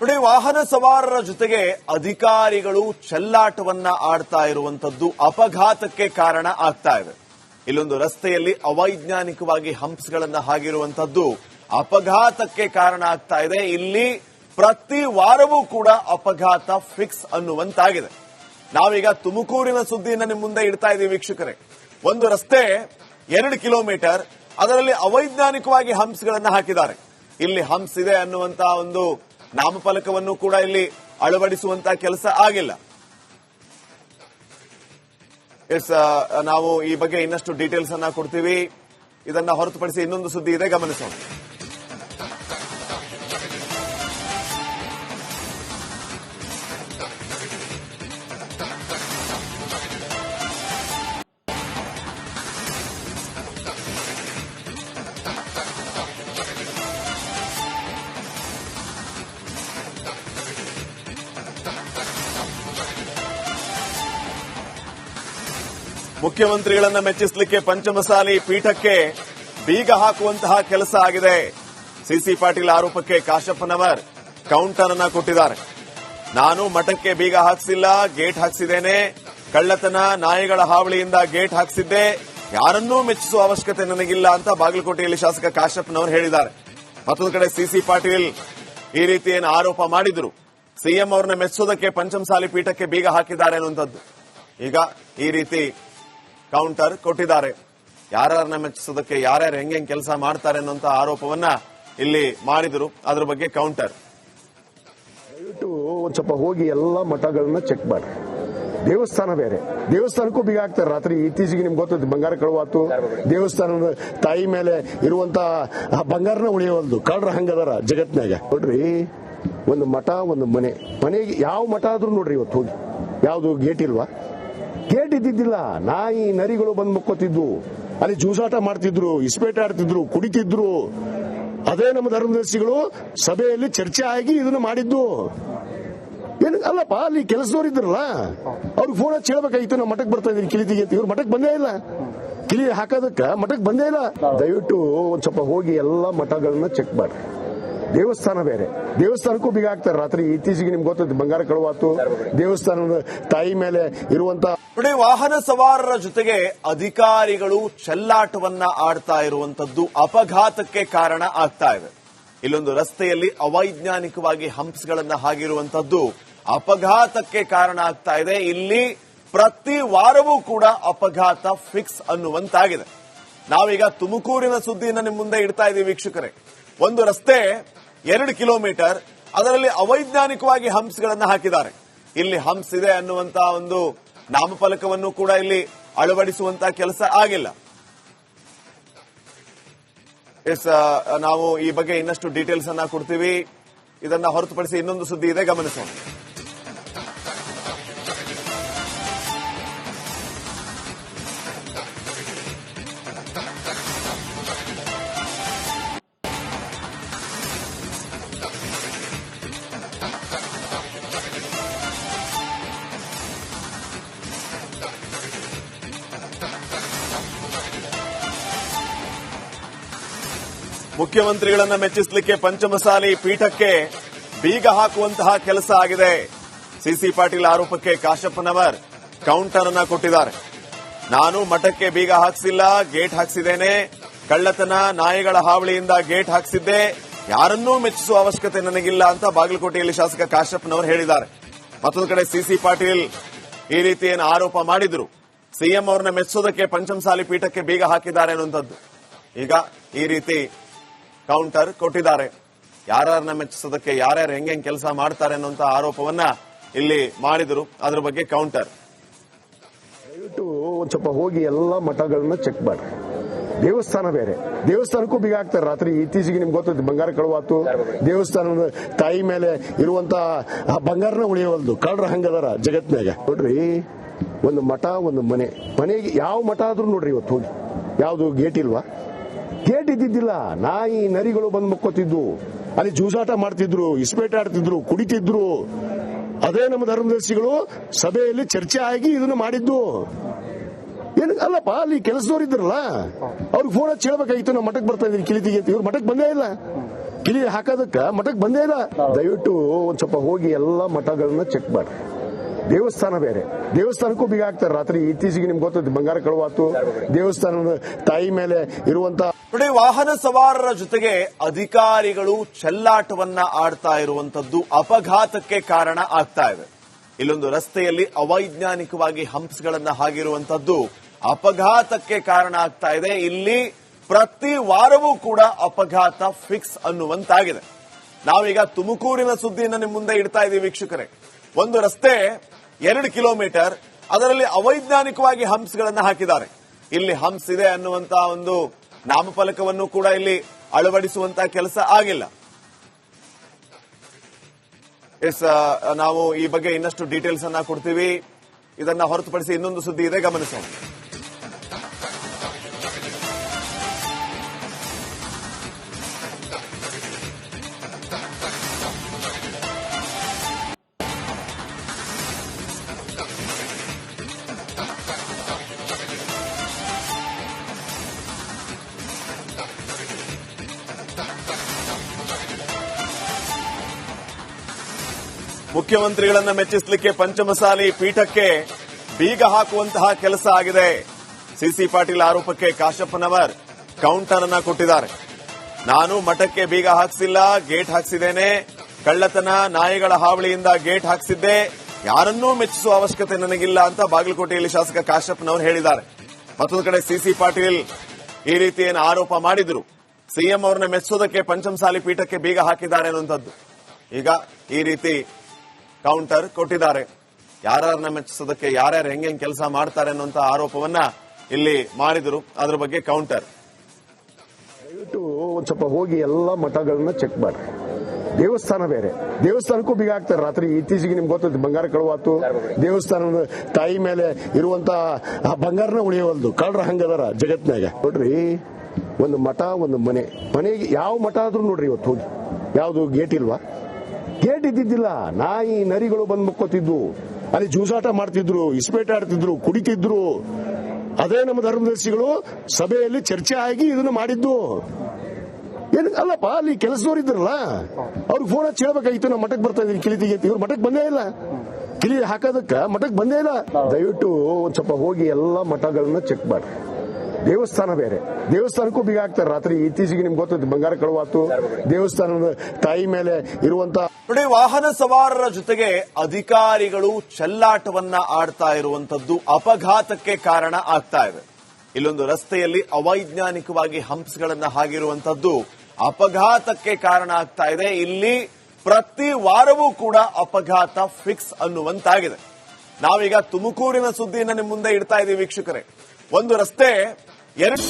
ನೋಡಿ, ವಾಹನ ಸವಾರರ ಜೊತೆಗೆ ಅಧಿಕಾರಿಗಳು ಚೆಲ್ಲಾಟವನ್ನ ಆಡ್ತಾ ಇರುವಂತದ್ದು ಅಪಘಾತಕ್ಕೆ ಕಾರಣ ಆಗ್ತಾ ಇದೆ. ಇಲ್ಲೊಂದು ರಸ್ತೆಯಲ್ಲಿ ಅವೈಜ್ಞಾನಿಕವಾಗಿ ಹಂಪ್ಸ್ ಗಳನ್ನ ಹಾಕಿರುವಂತದ್ದು ಅಪಘಾತಕ್ಕೆ ಕಾರಣ ಆಗ್ತಾ ಇದೆ. ಇಲ್ಲಿ ಪ್ರತಿ ವಾರವೂ ಕೂಡ ಅಪಘಾತ ಫಿಕ್ಸ್ ಅನ್ನುವಂತಾಗಿದೆ. ನಾವೀಗ ತುಮಕೂರಿನ ಸುದ್ದಿಯನ್ನ ನಿಮ್ಮ ಮುಂದೆ ಇಡ್ತಾ ಇದ್ದೀವಿ ವೀಕ್ಷಕರೇ. ಒಂದು ರಸ್ತೆ ಎರಡು ಕಿಲೋಮೀಟರ್, ಅದರಲ್ಲಿ ಅವೈಜ್ಞಾನಿಕವಾಗಿ ಹಂಪ್ಸ್ ಗಳನ್ನ ಹಾಕಿದ್ದಾರೆ. ಇಲ್ಲಿ ಹಂಪ್ಸ್ ಇದೆ ಅನ್ನುವಂತಹ ಒಂದು ನಾಮಫಲಕವನ್ನು ಕೂಡ ಇಲ್ಲಿ ಅಳವಡಿಸುವಂತಹ ಕೆಲಸ ಆಗಿಲ್ಲ. ಎಸ್ ನಾವು ಈ ಬಗ್ಗೆ ಇನ್ನಷ್ಟು ಡೀಟೇಲ್ಸ್ ಅನ್ನ ಕೊಡ್ತೀವಿ. ಇದನ್ನ ಹೊರತುಪಡಿಸಿ ಇನ್ನೊಂದು ಸುದ್ದಿ ಇದೆ, ಗಮನಿಸೋಣ. ಮುಖ್ಯಮಂತ್ರಿಗಳನ್ನ ಮೆಚ್ಚಿಸಲಿಕ್ಕೆ ಪಂಚಮಸಾಲಿ ಪೀಠಕ್ಕೆ ಬೀಗ ಹಾಕುವಂತಹ ಕೆಲಸ ಆಗಿದೆ. ಸಿಸಿ ಪಾಟೀಲ್ ಆರೋಪಕ್ಕೆ ಕಾಶಪ್ಪನವರ್ ಕೌಂಟರ್ ಅನ್ನ ಕೊಟ್ಟಿದ್ದಾರೆ. ನಾನು ಮಠಕ್ಕೆ ಬೀಗ ಹಾಕಿಸಿಲ್ಲ, ಗೇಟ್ ಹಾಕಿಸಿದ್ದೇನೆ. ಕಳ್ಳತನ, ನಾಯಿಗಳ ಹಾವಳಿಯಿಂದ ಗೇಟ್ ಹಾಕಿಸಿದ್ದೆ. ಯಾರನ್ನೂ ಮೆಚ್ಚಿಸುವ ಅವಶ್ಯಕತೆ ನನಗಿಲ್ಲ ಅಂತ ಬಾಗಲಕೋಟೆಯಲ್ಲಿ ಶಾಸಕ ಕಾಶಪ್ಪನವರು ಹೇಳಿದ್ದಾರೆ. ಮತ್ತೊಂದು ಕಡೆ ಸಿಸಿ ಪಾಟೀಲ್ ಈ ರೀತಿ ಏನು ಆರೋಪ ಮಾಡಿದ್ರು. ಸಿಎಂ ಅವ್ರನ್ನ ಮೆಚ್ಚೋದಕ್ಕೆ ಪಂಚಮಸಾಲಿ ಪೀಠಕ್ಕೆ ಬೀಗ ಹಾಕಿದ್ದಾರೆ ಅನ್ನುವಂಥದ್ದು. ಈಗ ಈ ರೀತಿ ಕೌಂಟರ್ ಕೊಟ್ಟಿದ್ದಾರೆ. ಯಾರ್ಯಾರನ್ನ ಮೆಚ್ಚಿಸೋದಕ್ಕೆ, ಯಾರ್ಯಾರು ಹೆಂಗೆ ಕೆಲಸ ಮಾಡ್ತಾರೆ ಅನ್ನೋಂತ ಆರೋಪವನ್ನ ಇಲ್ಲಿ ಮಾಡಿದ್ರು. ಅದ್ರ ಬಗ್ಗೆ ಕೌಂಟರ್. ದಯವಿಟ್ಟು ಒಂದ್ ಸ್ವಲ್ಪ ಹೋಗಿ ಎಲ್ಲ ಮಠಗಳನ್ನ ಚೆಕ್ ಮಾಡಿ. ದೇವಸ್ಥಾನ ಬೇರೆ. ದೇವಸ್ಥಾನಕ್ಕೂ ಬೀಗ ಆಗ್ತಾರೆ. ರಾತ್ರಿ ಇತ್ತೀಚೆಗೆ ನಿಮ್ಗೆ ಗೊತ್ತೈತಿ ಬಂಗಾರ ಕಳುವಾತು. ದೇವಸ್ಥಾನದ ತಾಯಿ ಮೇಲೆ ಇರುವಂತ ಬಂಗಾರನ ಉಳಿಯವಲ್ದು. ಕಳ್ರ ಹಂಗದಾರ ಜಗತ್ನಾಗ ನೋಡ್ರಿ, ಒಂದು ಮಠ, ಒಂದು ಮನೆ. ಮನೆಗೆ ಯಾವ ಮಠ ಆದ್ರೂ ನೋಡ್ರಿ ಇವತ್ತು ಹೋಗಿ. ಯಾವುದು ಗೇಟ್ ಇಲ್ವಾ? ಗೇಟ್ ಇದ್ದಿದ್ದಿಲ್ಲ ನಾಯಿ ನರಿಗಳು ಬಂದು ಮುಕ್ಕೋತಿದ್ವು. ಅಲ್ಲಿ ಜೂಸಾಟ ಮಾಡ್ತಿದ್ರು, ಇಸ್ಪೇಟೆ ಆಡ್ತಿದ್ರು, ಕುಡಿತಿದ್ರು. ಅದೇ ನಮ್ಮ ಧರ್ಮದರ್ಶಿಗಳು ಸಭೆಯಲ್ಲಿ ಚರ್ಚೆ ಆಗಿ ಇದನ್ನು ಮಾಡಿದ್ದು. ಅಲ್ಲಪ್ಪ, ಅಲ್ಲಿ ಕೆಲಸದವ್ರು ಇದ್ರಲ್ಲ ಅವ್ರಿಗೆ ಫೋನ್ ಹಚ್ಚಿ ಹೇಳ್ಬೇಕಾಗಿತ್ತು, ನಾವು ಮಠಕ್ ಬರ್ತಾ ಇದೀನಿ ಕಿಲಿತಿಗೆ ಅಂತ ಇವ್ರು ಮಠಕ್ ಬಂದೇ ಇಲ್ಲ. ಕಿಲಿ ಹಾಕೋದಕ್ಕ ಮಠಕ್ ಬಂದೇ ಇಲ್ಲ. ದಯವಿಟ್ಟು ಒಂದ್ ಸ್ವಲ್ಪ ಹೋಗಿ ಎಲ್ಲಾ ಮಠಗಳನ್ನ ಚೆಕ್ ಮಾಡಿ ದೇವಸ್ಥಾನ ಬೇರೆ. ದೇವಸ್ಥಾನಕ್ಕೂ ಬೀಗ ಆಗ್ತಾರೆ. ರಾತ್ರಿ ಇತ್ತೀಚೆಗೆ ನಿಮ್ಗೆ ಗೊತ್ತೈತಿ ಬಂಗಾರ ಕಳುವಾತು. ದೇವಸ್ಥಾನದ ತಾಯಿ ಮೇಲೆ ಇರುವಂತ ನೋಡಿ, ವಾಹನ ಸವಾರರ ಜೊತೆಗೆ ಅಧಿಕಾರಿಗಳು ಚೆಲ್ಲಾಟವನ್ನ ಆಡ್ತಾ ಇರುವಂತದ್ದು ಅಪಘಾತಕ್ಕೆ ಕಾರಣ ಆಗ್ತಾ ಇದೆ. ಇಲ್ಲೊಂದು ರಸ್ತೆಯಲ್ಲಿ ಅವೈಜ್ಞಾನಿಕವಾಗಿ ಹಂಪ್ಸ್ ಗಳನ್ನ ಹಾಗಿರುವಂತದ್ದು ಅಪಘಾತಕ್ಕೆ ಕಾರಣ ಆಗ್ತಾ ಇದೆ. ಇಲ್ಲಿ ಪ್ರತಿ ವಾರವೂ ಕೂಡ ಅಪಘಾತ ಫಿಕ್ಸ್ ಅನ್ನುವಂತಾಗಿದೆ. ನಾವೀಗ ತುಮಕೂರಿನ ಸುದ್ದಿಯನ್ನು ನಿಮ್ಮ ಮುಂದೆ ಇಡ್ತಾ ಇದ್ದೀವಿ, ವೀಕ್ಷಕರೇ. ಒಂದು ರಸ್ತೆ, ಎರಡು ಕಿಲೋಮೀಟರ್, ಅದರಲ್ಲಿ ಅವೈಜ್ಞಾನಿಕವಾಗಿ ಹಂಪ್ಸ್ಗಳನ್ನು ಹಾಕಿದ್ದಾರೆ. ಇಲ್ಲಿ ಹಂಪ್ಸ್ ಇದೆ ಅನ್ನುವಂತಹ ಒಂದು ನಾಮಫಲಕವನ್ನು ಕೂಡ ಇಲ್ಲಿ ಅಳವಡಿಸುವಂತಹ ಕೆಲಸ ಆಗಿಲ್ಲ. ಎಸ್ ನಾವು ಈ ಬಗ್ಗೆ ಇನ್ನಷ್ಟು ಡೀಟೇಲ್ಸ್ ಅನ್ನ ಕೊಡ್ತೀವಿ. ಇದನ್ನ ಹೊರತುಪಡಿಸಿ ಇನ್ನೊಂದು ಸುದ್ದಿ ಇದೆ, ಗಮನಿಸೋಣ. ಮುಖ್ಯಮಂತ್ರಿಗಳನ್ನ ಮೆಚ್ಚಿಸಲಿಕ್ಕೆ ಪಂಚಮಸಾಲಿ ಪೀಠಕ್ಕೆ ಬೀಗ ಹಾಕುವಂತಹ ಕೆಲಸ ಆಗಿದೆ. ಸಿಸಿ ಪಾಟೀಲ್ ಆರೋಪಕ್ಕೆ ಕಾಶಪ್ಪನವರ್ ಕೌಂಟರ್ ಅನ್ನ ಕೊಟ್ಟಿದ್ದಾರೆ. ನಾನು ಮಠಕ್ಕೆ ಬೀಗ ಹಾಕಿಸಿಲ್ಲ, ಗೇಟ್ ಹಾಕಿಸಿದ್ದೇನೆ. ಕಳ್ಳತನ, ನಾಯಿಗಳ ಹಾವಳಿಯಿಂದ ಗೇಟ್ ಹಾಕಿಸಿದ್ದೆ. ಯಾರನ್ನೂ ಮೆಚ್ಚಿಸುವ ಅವಶ್ಯಕತೆ ನನಗಿಲ್ಲ ಅಂತ ಬಾಗಲಕೋಟೆಯಲ್ಲಿ ಶಾಸಕ ಕಾಶಪ್ಪನವರು ಹೇಳಿದ್ದಾರೆ. ಮತ್ತೊಂದು ಕಡೆ ಸಿಸಿ ಪಾಟೀಲ್ ಈ ರೀತಿ ಏನು ಆರೋಪ ಮಾಡಿದ್ರು. ಸಿಎಂ ಅವರನ್ನ ಮೆಚ್ಚೋದಕ್ಕೆ ಪಂಚಮಸಾಲಿ ಪೀಠಕ್ಕೆ ಬೀಗ ಹಾಕಿದ್ದಾರೆ ಅನ್ನುವಂಥದ್ದು. ಈಗ ಈ ರೀತಿ ಕೌಂಟರ್ ಕೊಟ್ಟಿದ್ದಾರೆ. ಯಾರ್ಯಾರನ್ನ ಮೆಚ್ಚಿಸೋದಕ್ಕೆ, ಯಾರ್ಯಾರು ಹೆಂಗೆ ಕೆಲಸ ಮಾಡ್ತಾರೆ ಅನ್ನುವಂತ ಆರೋಪವನ್ನ ಇಲ್ಲಿ ಮಾಡಿದ್ರು. ಅದ್ರ ಬಗ್ಗೆ ಕೌಂಟರ್. ದಯವಿಟ್ಟು ಒಂದ್ ಸ್ವಲ್ಪ ಹೋಗಿ ಎಲ್ಲ ಮಠಗಳನ್ನ ಚೆಕ್ ಮಾಡಿ. ದೇವಸ್ಥಾನ ಬೇರೆ. ದೇವಸ್ಥಾನಕ್ಕೂ ಬೀಗ ಆಗ್ತಾರೆ ರಾತ್ರಿ ಇತ್ತೀಚೆಗೆ ನಿಮ್ಗೆ ಗೊತ್ತಿದೆ ಬಂಗಾರ ಕಳುವಾತು. ದೇವಸ್ಥಾನದ ತಾಯಿ ಮೇಲೆ ಇರುವಂತ ಆ ಬಂಗಾರನ ಉಳಿಯವಲ್ದು. ಕಳ್ರ ಹಂಗದಾರ ಜಗತ್ನಾಗ ನೋಡ್ರಿ, ಒಂದು ಮಠ, ಒಂದು ಮನೆ. ಮನೆಗೆ ಯಾವ ಮಠ ಆದ್ರೂ ನೋಡ್ರಿ ಇವತ್ತು ಹೋಗಿ. ಯಾವ್ದು ಗೇಟ್ ಇಲ್ವಾ? ಇದ್ದಿದ್ದಿಲ್ಲ ನಾಯಿ ನರಿಗಳು ಬಂದು ಮುಕ್ಕೋತಿದ್ವು ಅಲ್ಲಿ ಜೂಸಾಟ ಮಾಡ್ತಿದ್ರು ಇಸ್ಪೇಟೆ ಆಡ್ತಿದ್ರು ಕುಡಿತಿದ್ರು. ಅದೇ ನಮ್ಮ ಧರ್ಮದರ್ಶಿಗಳು ಸಭೆಯಲ್ಲಿ ಚರ್ಚೆ ಆಗಿ ಇದನ್ನು ಮಾಡಿದ್ದು. ಏನ್ ಅಲ್ಲಪ್ಪ, ಅಲ್ಲಿ ಕೆಲಸದವ್ರು ಇದ್ರಲ್ಲ ಅವ್ರಿಗೆ ಫೋನ್ ಹಚ್ಚಿ ಹೇಳ್ಬೇಕಾಗಿತ್ತು ನಾವು ಮಠಕ್ಕೆ ಬರ್ತಾ ಇದ್ರಿ ಕಿಳಿತಿಗೆ ಇವ್ರು ಮಠಕ್ಕೆ ಬಂದೇ ಇಲ್ಲ. ಕಿಲಿ ಹಾಕೋದಕ್ಕ ಮಠಕ್ಕೆ ಬಂದೇ ಇಲ್ಲ. ದಯವಿಟ್ಟು ಒಂದ್ ಸ್ವಲ್ಪ ಹೋಗಿ ಎಲ್ಲಾ ಮಠಗಳನ್ನ ಚೆಕ್ ಮಾಡಿ. ದೇವಸ್ಥಾನ ಬೇರೆ. ದೇವಸ್ಥಾನಕ್ಕೂ ಬೀಗ ಹಾಕ್ತಾರೆ ರಾತ್ರಿ ಇತ್ತೀಚೆಗೆ ನಿಮ್ಗೆ ಗೊತ್ತಿತ್ತು ಬಂಗಾರ ಕಳುವಾತು. ದೇವಸ್ಥಾನದ ತಾಯಿ ಮೇಲೆ ಇರುವಂತ ನೋಡಿ, ವಾಹನ ಸವಾರರ ಜೊತೆಗೆ ಅಧಿಕಾರಿಗಳು ಚೆಲ್ಲಾಟವನ್ನ ಆಡ್ತಾ ಇರುವಂತದ್ದು ಅಪಘಾತಕ್ಕೆ ಕಾರಣ ಆಗ್ತಾ ಇದೆ. ಇಲ್ಲೊಂದು ರಸ್ತೆಯಲ್ಲಿ ಅವೈಜ್ಞಾನಿಕವಾಗಿ ಹಂಪ್ಸ್ಗಳನ್ನ ಹಾಗಿರುವಂತದ್ದು ಅಪಘಾತಕ್ಕೆ ಕಾರಣ ಆಗ್ತಾ ಇದೆ. ಇಲ್ಲಿ ಪ್ರತಿ ವಾರವೂ ಕೂಡ ಅಪಘಾತ ಫಿಕ್ಸ್ ಅನ್ನುವಂತಾಗಿದೆ. ನಾವೀಗ ತುಮಕೂರಿನ ಸುದ್ದಿಯನ್ನು ನಿಮ್ಮ ಮುಂದೆ ಇಡ್ತಾ ಇದ್ದೀವಿ ವೀಕ್ಷಕರೇ. ಒಂದು ರಸ್ತೆ ಎರಡು ಕಿಲೋಮೀಟರ್ ಅದರಲ್ಲಿ ಅವೈಜ್ಞಾನಿಕವಾಗಿ ಹಂಪ್ಸ್ಗಳನ್ನು ಹಾಕಿದ್ದಾರೆ. ಇಲ್ಲಿ ಹಂಪ್ಸ್ ಇದೆ ಅನ್ನುವಂತಹ ಒಂದು ನಾಮಫಲಕವನ್ನು ಕೂಡ ಇಲ್ಲಿ ಅಳವಡಿಸುವಂತಹ ಕೆಲಸ ಆಗಿಲ್ಲ. ಎಸ್ ನಾವು ಈ ಬಗ್ಗೆ ಇನ್ನಷ್ಟು ಡೀಟೇಲ್ಸ್ ಅನ್ನ ಕೊಡ್ತೀವಿ. ಇದನ್ನ ಹೊರತುಪಡಿಸಿ ಇನ್ನೊಂದು ಸುದ್ದಿ ಇದೆ, ಗಮನಿಸೋಣ. ಮುಖ್ಯಮಂತ್ರಿಗಳನ್ನ ಮೆಚ್ಚಿಸಲಿಕ್ಕೆ ಪಂಚಮಸಾಲಿ ಪೀಠಕ್ಕೆ ಬೀಗ ಹಾಕುವಂತಹ ಕೆಲಸ ಆಗಿದೆ. ಸಿಸಿ ಪಾಟೀಲ್ ಆರೋಪಕ್ಕೆ ಕಾಶಪ್ಪನವರ್ ಕೌಂಟರ್ ಅನ್ನ ಕೊಟ್ಟಿದ್ದಾರೆ. ನಾನು ಮಠಕ್ಕೆ ಬೀಗ ಹಾಕಿಸಿಲ್ಲ, ಗೇಟ್ ಹಾಕಿಸಿದ್ದೇನೆ. ಕಳ್ಳತನ, ನಾಯಿಗಳ ಹಾವಳಿಯಿಂದ ಗೇಟ್ ಹಾಕಿಸಿದ್ದೆ. ಯಾರನ್ನೂ ಮೆಚ್ಚಿಸುವ ಅವಶ್ಯಕತೆ ನನಗಿಲ್ಲ ಅಂತ ಬಾಗಲಕೋಟೆಯಲ್ಲಿ ಶಾಸಕ ಕಾಶಪ್ಪನವರು ಹೇಳಿದ್ದಾರೆ. ಮತ್ತೊಂದು ಕಡೆ ಸಿಸಿ ಪಾಟೀಲ್ ಈ ರೀತಿ ಏನು ಆರೋಪ ಮಾಡಿದ್ರು. ಸಿಎಂ ಅವರನ್ನ ಮೆಚ್ಚೋದಕ್ಕೆ ಪಂಚಮಸಾಲಿ ಪೀಠಕ್ಕೆ ಬೀಗ ಹಾಕಿದ್ದಾರೆ ಅನ್ನುವಂಥದ್ದು. ಈಗ ಈ ರೀತಿ ಕೌಂಟರ್ ಕೊಟ್ಟಿದ್ದಾರೆ. ಯಾರನ್ನ ಮೆಚ್ಚಿಸೋದಕ್ಕೆ, ಯಾರ್ಯಾರು ಹೆಂಗೆ ಕೆಲಸ ಮಾಡ್ತಾರೆ ಅನ್ನುವಂತ ಆರೋಪವನ್ನ ಇಲ್ಲಿ ಮಾಡಿದ್ರು. ಅದ್ರ ಬಗ್ಗೆ ಕೌಂಟರ್ ದಯವಿಟ್ಟು ಒಂದ್ ಸ್ವಲ್ಪ ಹೋಗಿ ಎಲ್ಲ ಮಠಗಳನ್ನ ಚೆಕ್ ಮಾಡಿ ದೇವಸ್ಥಾನ ಬೇರೆ. ದೇವಸ್ಥಾನಕ್ಕೂ ಬೀಗ ಹಾಕ್ತಾರೆ. ರಾತ್ರಿ ಇತ್ತೀಚೆಗೆ ನಿಮ್ಗೆ ಗೊತ್ತೈತಿ, ಬಂಗಾರ ಕಳುವಾತು. ದೇವಸ್ಥಾನದ ತಾಯಿ ಮೇಲೆ ಇರುವಂತ ಆ ಬಂಗಾರನ ಉಳಿಯವಲ್ದು. ಕಳ್ರ ಹಂಗದಾರ ಜಗತ್ನಾಗ ನೋಡ್ರಿ, ಒಂದು ಮಠ, ಒಂದು ಮನೆ. ಮನೆಗೆ ಯಾವ ಮಠ ಆದ್ರೂ ನೋಡ್ರಿ ಇವತ್ತು ಹೋಗಿ. ಯಾವುದು ಗೇಟ್ ಇಲ್ವಾ? ಗೇಟ್ ಇದ್ದಿದ್ದಿಲ್ಲ ನಾಯಿ ನರಿಗಳು ಬಂದ್ ಮುಕ್ಕೋತಿದ್ವು. ಅಲ್ಲಿ ಜೂಸಾಟ ಮಾಡ್ತಿದ್ರು, ಇಸ್ಪೇಟ ಆಡ್ತಿದ್ರು, ಕುಡಿತಿದ್ರು. ಅದೇ ನಮ್ಮ ಧರ್ಮದರ್ಶಿಗಳು ಸಭೆಯಲ್ಲಿ ಚರ್ಚೆ ಆಗಿ ಇದನ್ನು ಮಾಡಿದ್ದು. ಏನು, ಅಲ್ಲಪ್ಪ, ಅಲ್ಲಿ ಕೆಲಸದವ್ರು ಇದ್ರಲ್ಲ, ಅವ್ರಿಗೆ ಫೋನ್ ಹಚ್ಚಿ ಹೇಳ್ಬೇಕಾಗಿತ್ತು, ನಾವು ಮಠಕ್ಕೆ ಬರ್ತಾ ಇದೀನಿ ಕಿಲಿ ತೆಗಿತಿ ಇವ್ರು ಮಠಕ್ಕೆ ಬಂದೇ ಇಲ್ಲ. ಕಿಲಿ ಹಾಕೋದಕ್ಕ ಮಠಕ್ಕೆ ಬಂದೇ ಇಲ್ಲ. ದಯವಿಟ್ಟು ಒಂದ್ ಸ್ವಲ್ಪ ಹೋಗಿ ಎಲ್ಲಾ ಮಠಗಳನ್ನ ಚೆಕ್ ಮಾಡಿ. ದೇವಸ್ಥಾನ ಬೇರೆ. ದೇವಸ್ಥಾನಕ್ಕೂ ಬೀಗ ಆಗ್ತಾರೆ. ರಾತ್ರಿ ಇತ್ತೀಚೆಗೆ ನಿಮ್ಗೆ ಗೊತ್ತಿತ್ತು, ಬಂಗಾರ ಕಳುವಾತು. ದೇವಸ್ಥಾನದ ತಾಯಿ ಮೇಲೆ ಇರುವಂತ ನೋಡಿ, ವಾಹನ ಸವಾರರ ಜೊತೆಗೆ ಅಧಿಕಾರಿಗಳು ಚೆಲ್ಲಾಟವನ್ನ ಆಡ್ತಾ ಇರುವಂತದ್ದು ಅಪಘಾತಕ್ಕೆ ಕಾರಣ ಆಗ್ತಾ ಇದೆ. ಇಲ್ಲೊಂದು ರಸ್ತೆಯಲ್ಲಿ ಅವೈಜ್ಞಾನಿಕವಾಗಿ ಹಂಪ್ಸ್ಗಳನ್ನ ಹಾಗಿರುವಂತದ್ದು ಅಪಘಾತಕ್ಕೆ ಕಾರಣ ಆಗ್ತಾ ಇದೆ. ಇಲ್ಲಿ ಪ್ರತಿ ವಾರವೂ ಕೂಡ ಅಪಘಾತ ಫಿಕ್ಸ್ ಅನ್ನುವಂತಾಗಿದೆ. ನಾವೀಗ ತುಮಕೂರಿನ ಸುದ್ದಿಯನ್ನು ನಿಮ್ಮ ಮುಂದೆ ಇಡ್ತಾ ಇದ್ದೀವಿ ವೀಕ್ಷಕರೇ. ಒಂದು ರಸ್ತೆ ಎರಡು